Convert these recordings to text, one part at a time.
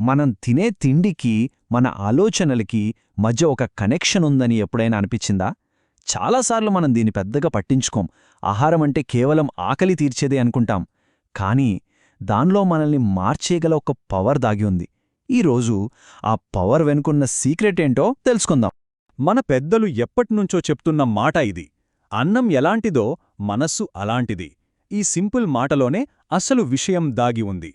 మనం తినే తిండికి మన ఆలోచనలకి మధ్య ఒక కనెక్షన్ ఉందని ఎప్పుడైనా అనిపించిందా? చాలాసార్లు మనం దీన్ని పెద్దగా పట్టించుకోం. ఆహారం అంటే కేవలం ఆకలి తీర్చేదే అనుకుంటాం. కానీ దానిలో మనల్ని మార్చేయగల ఒక పవర్ దాగి ఉంది. ఈరోజు ఆ పవర్ వెనుకున్న సీక్రెట్ ఏంటో తెలుసుకుందాం. మన పెద్దలు ఎప్పటినుంచో చెప్తున్న మాట ఇది. అన్నం ఎలాంటిదో మనస్సు అలాంటిది. ఈ సింపుల్ మాటలోనే అసలు విషయం దాగి ఉంది.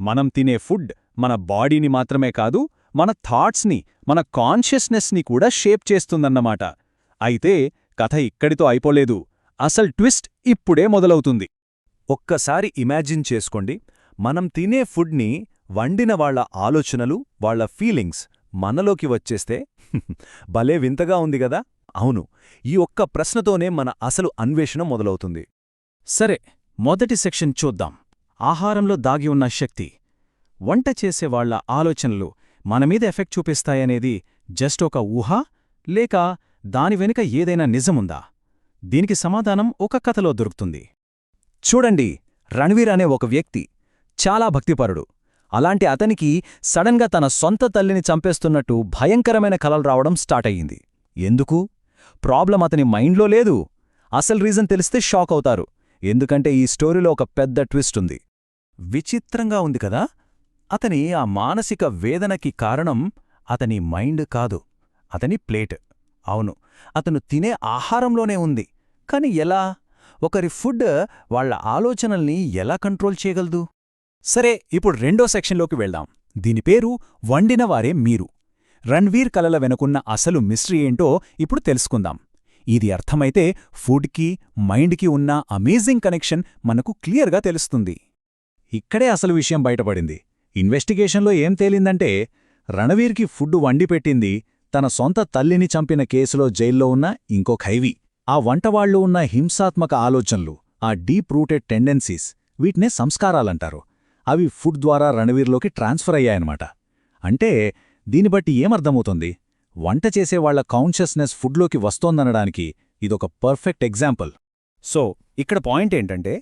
మనం తినే ఫుడ్ మన బాడీని మాత్రమే కాదు మన థాట్స్ని మన కాన్షియస్నెస్ని కూడా షేప్ చేస్తుందన్నమాట. అయితే కథ ఇక్కడితో అయిపోలేదు. అసలు ట్విస్ట్ ఇప్పుడే మొదలవుతుంది. ఒక్కసారి ఇమాజిన్ చేసుకోండి మనం తినే ఫుడ్ని వండిన వాళ్ళ ఆలోచనలు వాళ్ళ ఫీలింగ్స్ మనలోకి వచ్చేస్తే భలే వింతగా ఉంది గదా అవును ఈ ఒక్క ప్రశ్నతోనే మన అసలు అన్వేషణ మొదలవుతుంది. సరే మొదటి సెక్షన్ చూద్దాం. ఆహారంలో దాగి ఉన్న శక్తి. వంట చేసేవాళ్ళ ఆలోచనలు మనమీద ఎఫెక్ట్ చూపిస్తాయనేది జస్ట్ ఒక ఊహ లేక దాని వెనుక ఏదైనా నిజముందా? దీనికి సమాధానం ఒక కథలో దొరుకుతుంది. చూడండి రణ్వీర్ అనే ఒక వ్యక్తి చాలా భక్తిపరుడు. అలాంటి అతనికి సడన్గా తన సొంత తల్లిని చంపేస్తున్నట్టు భయంకరమైన కలలు రావడం స్టార్ట్ అయ్యింది. ఎందుకు? ప్రాబ్లం అతని మైండ్లో లేదు. అసలు రీజన్ తెలిస్తే షాక్ అవుతారు. ఎందుకంటే ఈ స్టోరీలో ఒక పెద్ద ట్విస్ట్ ఉంది. విచిత్రంగా ఉంది కదా? అతని ఆ మానసిక వేదనకి కారణం అతని మైండ్ కాదు అతని ప్లేట్. అవును అతను తినే ఆహారంలోనే ఉంది. కాని ఎలా? ఒకరి ఫుడ్ వాళ్ళ ఆలోచనల్ని ఎలా కంట్రోల్ చేయగలదు? సరే ఇప్పుడు రెండో సెక్షన్లోకి వెళ్దాం. దీని పేరు వండినవారే మీరు. రణ్వీర్ కలల వెనుకున్న అసలు మిస్టరీ ఏంటో ఇప్పుడు తెలుసుకుందాం. ఇది అర్థమైతే ఫుడ్కి మైండ్కి ఉన్న అమేజింగ్ కనెక్షన్ మనకు క్లియర్గా తెలుస్తుంది. ఇక్కడే అసలు విషయం బయటపడింది. ఇన్వెస్టిగేషన్లో ఏం తేలిందంటే రణవీర్కి ఫుడ్ వండిపెట్టింది తన సొంత తల్లిని చంపిన కేసులో జైల్లో ఉన్న ఇంకో ఖైవీ ఆ వంటవాళ్ళు ఉన్న హింసాత్మక ఆలోచనలు ఆ డీప్ రూటెడ్ టెండెన్సీస్ వీటినే సంస్కారాలంటారు. అవి ఫుడ్ ద్వారా రణవీర్లోకి ట్రాన్స్ఫర్ అయ్యాయన్నమాట. అంటే దీన్ని బట్టి ఏమర్థమవుతుంది? వంట చేసేవాళ్ళ కాన్షియస్నెస్ ఫుడ్లోకి వస్తోందనడానికి ఇదొక పర్ఫెక్ట్ ఎగ్జాంపుల్. సో ఇక్కడ పాయింట్ ఏంటంటే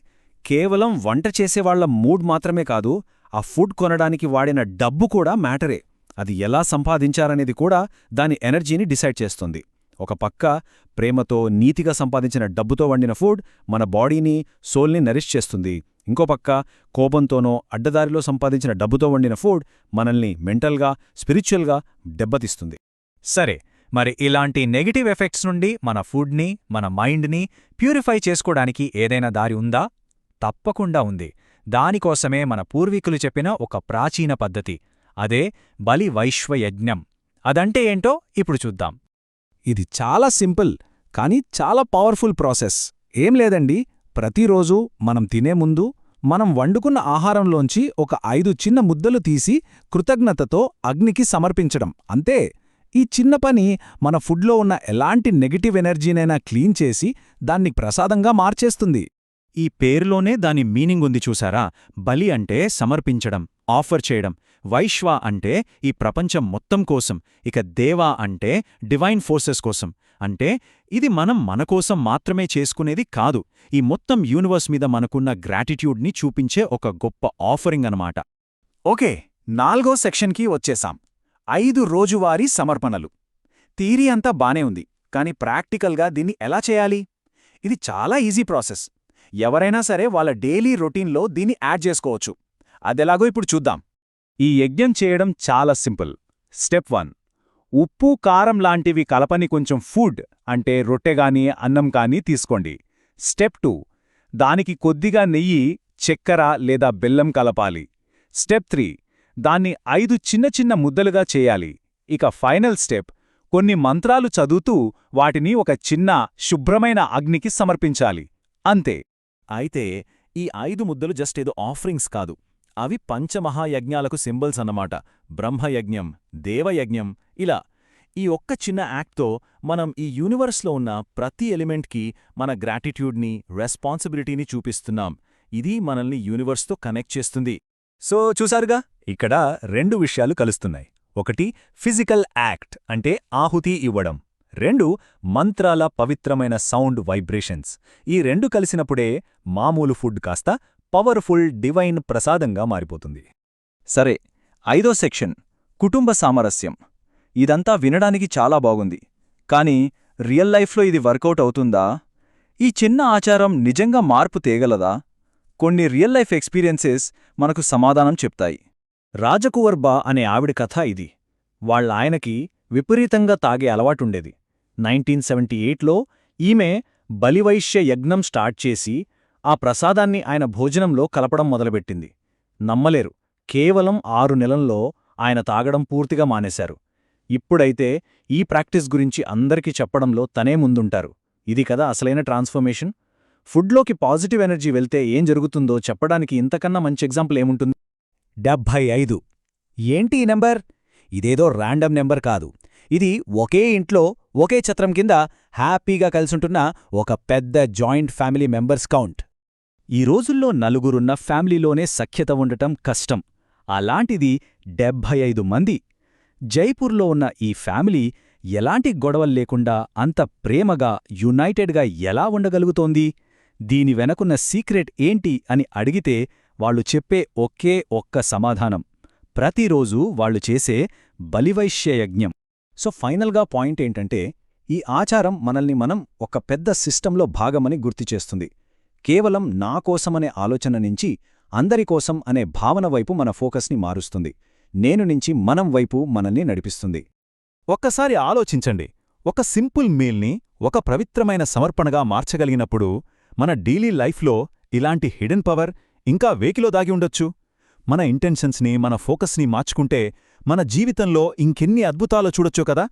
కేవలం వంట చేసేవాళ్ళ మూడ్ మాత్రమే కాదు ఆ ఫుడ్ కొనడానికి వాడిన డబ్బు కూడా మ్యాటరే. అది ఎలా సంపాదించారనేది కూడా దాని ఎనర్జీని డిసైడ్ చేస్తుంది. ఒక పక్క ప్రేమతో నీతిగా సంపాదించిన డబ్బుతో వండిన ఫుడ్ మన బాడీని సోల్ని నరిష్ చేస్తుంది. ఇంకో పక్క కోపంతోనో అడ్డదారిలో సంపాదించిన డబ్బుతో వండిన ఫుడ్ మనల్ని మెంటల్గా స్పిరిచువల్గా దెబ్బతీస్తుంది. సరే మరి ఇలాంటి నెగిటివ్ ఎఫెక్ట్స్ నుండి మన ఫుడ్ని మన మైండ్ని ప్యూరిఫై చేసుకోవడానికి ఏదైనా దారి ఉందా? తప్పకుండా ఉంది. దానికోసమే మన పూర్వీకులు చెప్పిన ఒక ప్రాచీన పద్ధతి. అదే బలి వైశ్వయజ్ఞం. అదంటే ఏంటో ఇప్పుడు చూద్దాం. ఇది చాలా సింపుల్ కానీ చాలా పవర్ఫుల్ ప్రాసెస్. ఏం లేదండి ప్రతిరోజు మనం తినే ముందు మనం వండుకున్న ఆహారంలోంచి ఒక ఐదు చిన్న ముద్దలు తీసి కృతజ్ఞతతో అగ్నికి సమర్పించడం. అంతే ఈ చిన్న పని మన ఫుడ్లో ఉన్న ఎలాంటి నెగటివ్ ఎనర్జీనైనా క్లీన్ చేసి దాన్ని ప్రసాదంగా మార్చేస్తుంది. ఈ పేరులోనే దాని మీనింగ్ ఉంది చూసారా? బలి అంటే సమర్పించడం ఆఫర్ చేయడం. వైశ్వ అంటే ఈ ప్రపంచం మొత్తం కోసం ఇక దేవా అంటే డివైన్ ఫోర్సెస్ కోసం. అంటే ఇది మనం మనకోసం మాత్రమే చేసుకునేది కాదు ఈ మొత్తం యూనివర్స్ మీద మనకున్న గ్రాటిట్యూడ్ని చూపించే ఒక గొప్ప ఆఫరింగ్ అనమాట ఓకే నాల్గో సెక్షన్కి వచ్చేసాం. ఐదు రోజువారీ సమర్పణలు. థీరీ అంతా బానే ఉంది కాని ప్రాక్టికల్గా దీన్ని ఎలా చేయాలి? ఇది చాలా ఈజీ ప్రాసెస్. ఎవరైనా సరే వాళ్ళ డైలీ రొటీన్లో దీన్ని యాడ్ చేసుకోవచ్చు. అదెలాగో ఇప్పుడు చూద్దాం. ఈ యజ్ఞం చేయడం చాలా సింపుల్. Step one. ఉప్పు కారం లాంటివి కలపని కొంచెం ఫుడ్ అంటే రొట్టెగాని అన్నం కానీ తీసుకోండి. Step two. దానికి కొద్దిగా నెయ్యి చక్కెర లేదా బెల్లం కలపాలి. Step three. దాన్ని ఐదు చిన్న చిన్న ముద్దలుగా చేయాలి. ఇక ఫైనల్ స్టెప్. కొన్ని మంత్రాలు చదువుతూ వాటిని ఒక చిన్న శుభ్రమైన అగ్నికి సమర్పించాలి. అంతే. అయితే ఈ ఐదు ముద్దలు జస్ట్ ఏదో ఆఫరింగ్స్ కాదు. అవి పంచమహాయజ్ఞాలకు సింబల్స్ అన్నమాట. బ్రహ్మయజ్ఞం దేవయజ్ఞం ఇలా. ఈ ఒక్క చిన్న యాక్ట్తో మనం ఈ యూనివర్స్లో ఉన్న ప్రతి ఎలిమెంట్కి మన గ్రాటిట్యూడ్ని రెస్పాన్సిబిలిటీని చూపిస్తున్నాం. ఇది మనల్ని యూనివర్స్తో కనెక్ట్ చేస్తుంది. సో చూసారుగా ఇక్కడ రెండు విషయాలు కలుస్తున్నాయి. ఒకటి ఫిజికల్ యాక్ట్ అంటే ఆహుతి ఇవ్వడం. రెండు మంత్రాల పవిత్రమైన సౌండ్ వైబ్రేషన్స్. ఈ రెండు కలిసినప్పుడే మామూలు ఫుడ్ కాస్త పవర్ఫుల్ డివైన్ ప్రసాదంగా మారిపోతుంది. సరే ఐదో సెక్షన్ కుటుంబ సామరస్యం. ఇదంతా వినడానికి చాలా బాగుంది. కానీ రియల్ లైఫ్లో ఇది వర్కౌట్ అవుతుందా? ఈ చిన్న ఆచారం నిజంగా మార్పు తేగలదా? కొన్ని రియల్ లైఫ్ ఎక్స్పీరియన్సెస్ మనకు సమాధానం చెప్తాయి. రాజకువర్బా అనే ఆవిడ కథ ఇది. వాళ్ళ ఆయనకి విపరీతంగా తాగే అలవాటుండేది. నైన్టీన్ సెవెంటీ ఎయిట్లో ఈమె బలివైశ్య యజ్ఞం స్టార్ట్ చేసి ఆ ప్రసాదాన్ని ఆయన భోజనంలో కలపడం మొదలుపెట్టింది. నమ్మలేరు. కేవలం ఆరు నెలల్లో ఆయన తాగడం పూర్తిగా మానేశారు. ఇప్పుడైతే ఈ ప్రాక్టీస్ గురించి అందరికీ చెప్పడంలో తనే ముందుంటారు. ఇది కదా అసలైన ట్రాన్స్ఫర్మేషన్? ఫుడ్లోకి పాజిటివ్ ఎనర్జీ వెళ్తే ఏం జరుగుతుందో చెప్పడానికి ఇంతకన్నా మంచి ఎగ్జాంపుల్ ఏముంటుంది? డెబ్భై ఐదు. ఏంటి ఈ నెంబర్? ఇదేదో ర్యాండమ్ నెంబర్ కాదు. ఇది ఒకే ఇంట్లో ఒకే ఛత్రం కింద హ్యాపీగా కలిసుంటున్న ఒక పెద్ద జాయింట్ ఫ్యామిలీ మెంబర్స్ కౌంట్. ఈ రోజుల్లో నలుగురున్న ఫ్యామిలీలోనే సఖ్యత ఉండటం కష్టం. అలాంటిది డెబ్భై ఐదు మంది. జైపూర్లో ఉన్న ఈ ఫ్యామిలీ ఎలాంటి గొడవల్లేకుండా అంత ప్రేమగా యునైటెడ్గా ఎలా ఉండగలుగుతోంది? దీని వెనకున్న సీక్రెట్ ఏంటి అని అడిగితే వాళ్ళు చెప్పే ఒకే ఒక్క సమాధానం. ప్రతిరోజూ వాళ్ళు చేసే బలివైశ్యయజ్ఞం. సో ఫైనల్గా పాయింట్ ఏంటంటే ఈ ఆచారం మనల్ని మనం ఒక పెద్ద సిస్టంలో భాగమని గుర్తుచేస్తుంది కేవలం నా కోసమనే ఆలోచన నుంచి అందరి కోసం అనే భావన వైపు మన ఫోకస్ని మారుస్తుంది. నేను నుంచి మనం వైపు మనల్ని నడిపిస్తుంది. ఒక్కసారి ఆలోచించండి. ఒక సింపుల్ మీల్ని ఒక పవిత్రమైన సమర్పణగా మార్చగలిగినప్పుడు మన డైలీ లైఫ్లో ఇలాంటి హిడెన్ పవర్ ఇంకా వేకిలో దాగి ఉండొచ్చు. మన ఇంటెన్షన్స్ని మన ఫోకస్ని మార్చుకుంటే మన జీవితంలో ఇంకెన్ని అద్భుతాలు చూడొచ్చు కదా?